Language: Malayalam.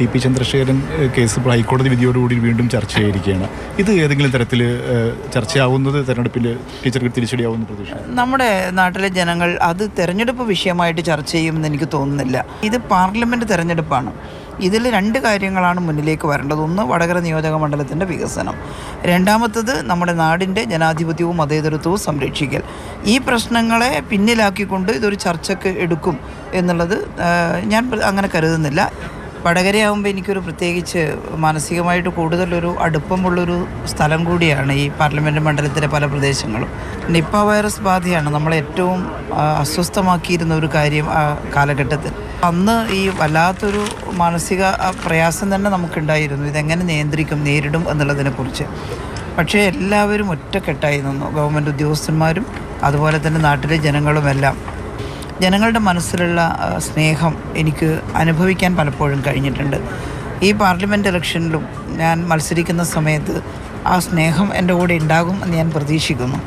ടി പി ചന്ദ്രശേഖരൻ കേസ് ഇപ്പോൾ ഹൈക്കോടതി വിധിയോടുകൂടി വീണ്ടും ചർച്ചയായിരിക്കുകയാണ് ഇത് ഏതെങ്കിലും തരത്തിൽ ചർച്ചയാവുന്നത് തെരഞ്ഞെടുപ്പിൽ ടീച്ചർക്ക് തിരിച്ചടിയാവുന്ന പ്രതീക്ഷ നമ്മുടെ നാട്ടിലെ ജനങ്ങൾ അത് തെരഞ്ഞെടുപ്പ് വിഷയമായിട്ട് ചർച്ച ചെയ്യുമെന്ന് എനിക്ക് തോന്നുന്നില്ല. ഇത് പാർലമെന്റ് തെരഞ്ഞെടുപ്പാണ്. ഇതിൽ രണ്ട് കാര്യങ്ങളാണ് മുന്നിലേക്ക് വരേണ്ടത്. ഒന്ന് വടകര നിയോജക മണ്ഡലത്തിന്റെ വികസനം. രണ്ടാമത്തത് നമ്മുടെ നാടിന്റെ ജനാധിപത്യവും മതേതരത്വവും സംരക്ഷിക്കൽ. ഈ പ്രശ്നങ്ങളെ പിന്നിലാക്കിക്കൊണ്ട് ഇതൊരു ചർച്ചയ്ക്ക് എടുക്കും എന്നുള്ളത് ഞാൻ അങ്ങനെ കരുതുന്നില്ല. വടകരയാകുമ്പോൾ എനിക്കൊരു പ്രത്യേകിച്ച് മാനസികമായിട്ട് കൂടുതലൊരു അടുപ്പമുള്ളൊരു സ്ഥലം കൂടിയാണ് ഈ പാർലമെന്റ് മണ്ഡലത്തിലെ പല പ്രദേശങ്ങളും. നിപ്പ വൈറസ് ബാധയാണ് നമ്മളെ ഏറ്റവും അസ്വസ്ഥമാക്കിയിരുന്ന ഒരു കാര്യം ആ കാലഘട്ടത്തിൽ. അന്ന് ഈ വല്ലാത്തൊരു മാനസിക പ്രയാസം തന്നെ നമുക്കുണ്ടായിരുന്നു. ഇതെങ്ങനെ നിയന്ത്രിക്കും നേരിടും എന്നുള്ളതിനെക്കുറിച്ച്. പക്ഷേ എല്ലാവരും ഒറ്റക്കെട്ടായി നിന്നു. ഗവൺമെന്റ് ഉദ്യോഗസ്ഥന്മാരും അതുപോലെ തന്നെ നാട്ടിലെ ജനങ്ങളുമെല്ലാം. ജനങ്ങളുടെ മനസ്സിലുള്ള സ്നേഹം എനിക്ക് അനുഭവിക്കാൻ പലപ്പോഴും കഴിഞ്ഞിട്ടുണ്ട്. ഈ പാർലമെന്റ് ഇലക്ഷനിലും ഞാൻ മത്സരിക്കുന്ന സമയത്ത് ആ സ്നേഹം എന്റെ കൂടെ ഉണ്ടാകും എന്ന് ഞാൻ പ്രതീക്ഷിക്കുന്നു.